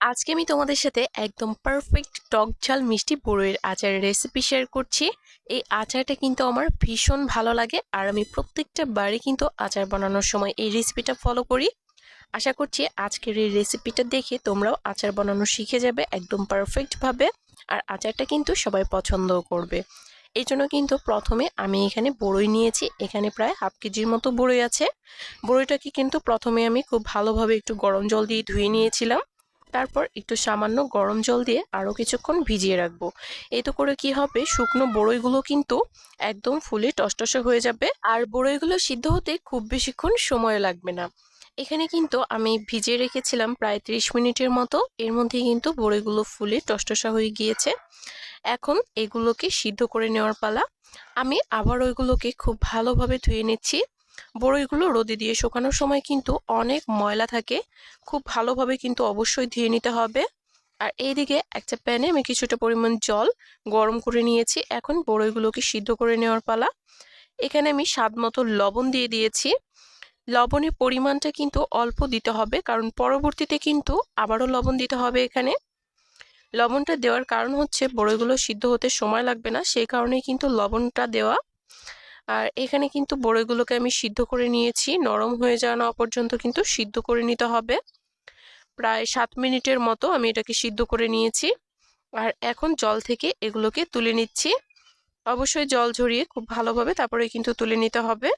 আজকে আমি তোমাদের সাথে একদম পারফেক্ট টক ঝাল মিষ্টি বড়ইয়ের আচারের রেসিপি শেয়ার করছি। এই আচারটা কিন্তু আমার ভীষণ ভালো লাগে আর আমি প্রত্যেকটা বাড়ি কিন্তু আচার বানানোর সময় এই রেসিপিটা ফলো করি। আশা করছি আজকের এই রেসিপিটা দেখে তোমরাও আচার বানানো শিখে যাবে একদম পারফেক্টভাবে আর আচারটা কিন্তু সবাই পছন্দও করবে। এই জন্য কিন্তু প্রথমে আমি এখানে বড়ই নিয়েছি, এখানে প্রায় হাফ কেজির মতো বড়ই আছে। বড়ইটাকে কিন্তু প্রথমে আমি খুব ভালোভাবে একটু গরম জল দিয়ে ধুয়ে নিয়েছিলাম। তারপর একটু সামান্য গরম জল দিয়ে আরও কিছুক্ষণ ভিজিয়ে রাখব। এতে করে কি হবে, শুকনো বড়ইগুলো কিন্তু একদম ফুলে টসটসে হয়ে যাবে। আর বড়ইগুলো সিদ্ধ হতে খুব বেশিক্ষণ সময় লাগবে না। এখানে কিন্তু আমি ভিজিয়ে রেখেছিলাম প্রায় ত্রিশ মিনিটের মতো। এর মধ্যে কিন্তু বড়িগুলো ফুলে টসটসা হয়ে গিয়েছে। এখন এগুলোকে সিদ্ধ করে নেওয়ার পালা। আমি আবার ওইগুলোকে খুব ভালোভাবে ধুয়ে নিচ্ছি। বড়ইগুলো রোদে দিয়ে শুকানোর সময় কিন্তু অনেক ময়লা থাকে। খুব ভালোভাবে কিন্তু অবশ্যই ধুয়ে নিতে হবে। আর এইদিকে একটা প্যানে আমি কিছুটা পরিমাণ জল গরম করে নিয়েছি। এখন বড়ইগুলোকে সিদ্ধ করে নেওয়ার পালা। এখানে আমি স্বাদ মতো লবণ দিয়ে দিয়েছি। লবণের পরিমাণটা কিন্তু অল্প দিতে হবে, কারণ পরবর্তীতে কিন্তু আবারও লবণ দিতে হবে এখানে। লবণটা দেওয়ার কারণ হচ্ছে বড়ইগুলো সিদ্ধ হতে সময় লাগবে না, সেই কারণেই কিন্তু লবণটা দেওয়া আর এখানে কিন্তু বড়ইগুলোকে আমি সিদ্ধ করে নিয়েছি। নরম হয়ে যাওয়া না পর্যন্ত কিন্তু সিদ্ধ করে নিতে হবে। প্রায় সাত মিনিটের মতো আমি এটাকে সিদ্ধ করে নিয়েছি। আর এখন জল থেকে এগুলোকে তুলে নিচ্ছি। অবশ্যই জল ঝরিয়ে খুব ভালোভাবে তারপরে কিন্তু তুলে নিতে হবে।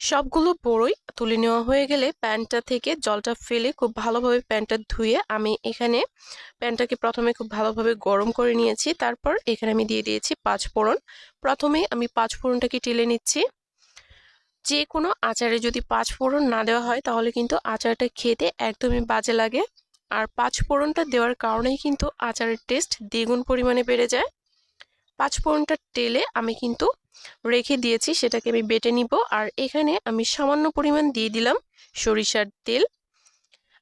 সবগুলো বড়ই তুলে নেওয়া হয়ে গেলে প্যানটা থেকে জলটা ফেলে খুব ভালোভাবে প্যানটা ধুয়ে আমি এখানে প্যানটাকে প্রথমে খুব ভালোভাবে গরম করে নিয়েছি। তারপর এখানে আমি দিয়ে দিয়েছি পাঁচ ফোড়ন। প্রথমে আমি পাঁচ ফোড়নটাকে টেলে নিচ্ছি। যে কোনো আচারে যদি পাঁচ ফোড়ন না দেওয়া হয় তাহলে কিন্তু আচারটা খেতে একদমই বাজে লাগে। আর পাঁচ ফোড়নটা দেওয়ার কারণেই কিন্তু আচারের টেস্ট দ্বিগুণ পরিমাণে বেড়ে যায়। পাঁচ ফোড়নটা টেলে আমি কিন্তু রেখে দিয়েছি, সেটাকে আমি বেটে নিব। আর এখানে আমি সামান্য পরিমাণ দিয়ে দিলাম সরিষার তেল।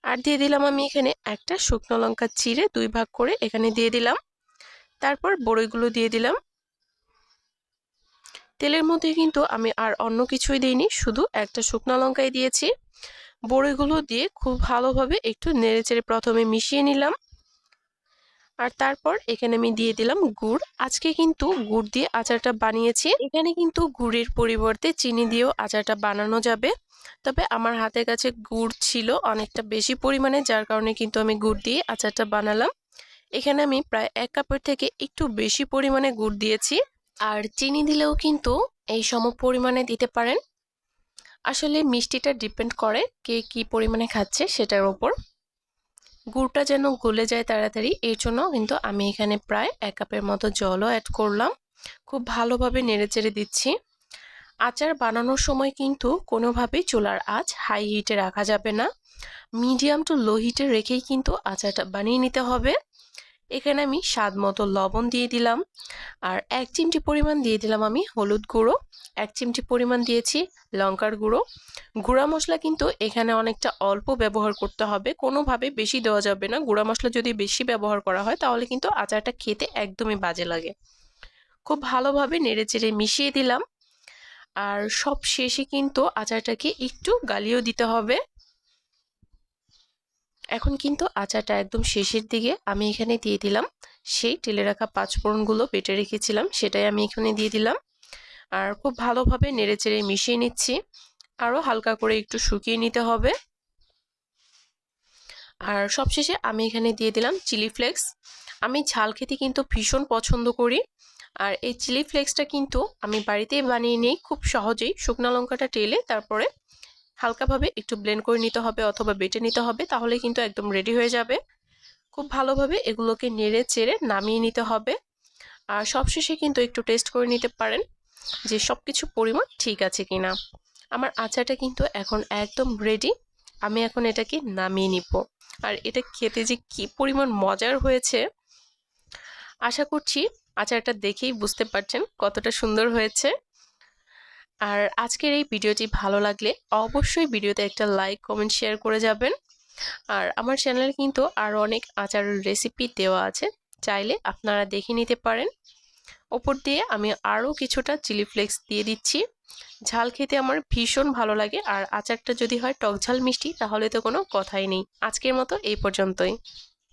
আর দিয়ে দিলাম আমি এখানে একটা শুকনো লঙ্কা চিড়ে দুই ভাগ করে এখানে দিয়ে দিলাম। তারপর বড়ইগুলো দিয়ে দিলাম। তেলের মধ্যে কিন্তু আমি আর অন্য কিছুই দিইনি, শুধু একটা শুকনো লঙ্কাই দিয়েছি। বড়িগুলো দিয়ে খুব ভালোভাবে একটু নেড়েচেড়ে প্রথমে মিশিয়ে নিলাম। আর তারপর এখানে আমি দিয়ে দিলাম গুড়। আজকে কিন্তু গুড় দিয়ে আচারটা বানিয়েছি। এখানে কিন্তু গুড়ের পরিবর্তে চিনি দিয়েও আচারটা বানানো যাবে। তবে আমার হাতের কাছে গুড় ছিল অনেকটা বেশি পরিমাণে, যার কারণে কিন্তু আমি গুড় দিয়ে আচারটা বানালাম। এখানে আমি প্রায় এক কাপের থেকে একটু বেশি পরিমাণে গুড় দিয়েছি। আর চিনি দিলেও কিন্তু এই সম পরিমাণে দিতে পারেন। আসলে মিষ্টিটা ডিপেন্ড করে কে কি পরিমাণে খাচ্ছে সেটার ওপর। গুড়টা যেন গলে যায় তাড়াতাড়ি, এর জন্য কিন্তু আমি এখানে প্রায় এক কাপের মতো জলও অ্যাড করলাম। খুব ভালোভাবে নেড়েচেড়ে দিচ্ছি। আচার বানানোর সময় কিন্তু কোনোভাবেই চুলার আঁচ হাই হিটে রাখা যাবে না। মিডিয়াম টু লো হিটে রেখেই কিন্তু আচারটা বানিয়ে নিতে হবে। এখানে আমি স্বাদ মতো লবণ দিয়ে দিলাম। আর এক চিমটি পরিমাণ দিয়ে দিলাম আমি হলুদ গুঁড়ো, এক চিমটি পরিমাণ দিয়েছি লঙ্কার গুঁড়ো। গুঁড়া মশলা কিন্তু এখানে অনেকটা অল্প ব্যবহার করতে হবে, কোনোভাবে বেশি দেওয়া যাবে না। গুঁড়া মশলা যদি বেশি ব্যবহার করা হয়, তাহলে কিন্তু আচারটা খেতে একদমই বাজে লাগে। খুব ভালোভাবে নেড়েচেড়ে মিশিয়ে দিলাম। আর সব শেষে কিন্তু আচারটাকে একটু গালিও দিতে হবে। এখন কিন্তু আচারটা একদম শেষের দিকে আমি এখানে দিয়ে দিলাম। সেই টেলে রাখা পাঁচফোড়নগুলো বেটে রেখেছিলাম, সেটাই আমি এখানে দিয়ে দিলাম। আর খুব ভালোভাবে নেড়েচেড়ে মিশিয়ে নিচ্ছি। আরও হালকা করে একটু শুকিয়ে নিতে হবে। আর সবশেষে আমি এখানে দিয়ে দিলাম চিলি ফ্লেক্স। আমি ঝাল খেতে কিন্তু ভীষণ পছন্দ করি। আর এই চিলি ফ্লেক্সটা কিন্তু আমি বাড়িতেই বানিয়ে নিই, খুব সহজেই। শুকনো লঙ্কাটা টেলে তারপরে হালকাভাবে একটু ব্লেন্ড করে নিতে হবে অথবা বেটে নিতে হবে, তাহলে কিন্তু একদম রেডি হয়ে যাবে। খুব ভালোভাবে এগুলোকে নেড়ে চেড়ে নামিয়ে নিতে হবে। আর সবশেষে কিন্তু একটু টেস্ট করে নিতে পারেন যে সব কিছু পরিমাণ ঠিক আছে কি না আমার আচারটা কিন্তু এখন একদম রেডি আমি এখন এটাকে নামিয়ে নিব। আর এটা খেতে যে কি পরিমাণ মজার হয়েছে, আশা করছি আচারটা দেখেই বুঝতে পারছেন কতটা সুন্দর হয়েছে। আর আজকের এই ভিডিওটি ভালো লাগলে অবশ্যই ভিডিওতে একটা লাইক, কমেন্ট, শেয়ার করে যাবেন। আর আমার চ্যানেলে কিন্তু আরও অনেক আচারের রেসিপি দেওয়া আছে, চাইলে আপনারা দেখে নিতে পারেন। ওপর দিয়ে আমি আরও কিছুটা চিলি ফ্লেক্স দিয়ে দিচ্ছি। ঝাল খেতে আমার ভীষণ ভালো লাগে, আর আচারটা যদি হয় টক ঝাল মিষ্টি, তাহলে তো কোনো কথাই নেই। আজকের মতো এই পর্যন্তই।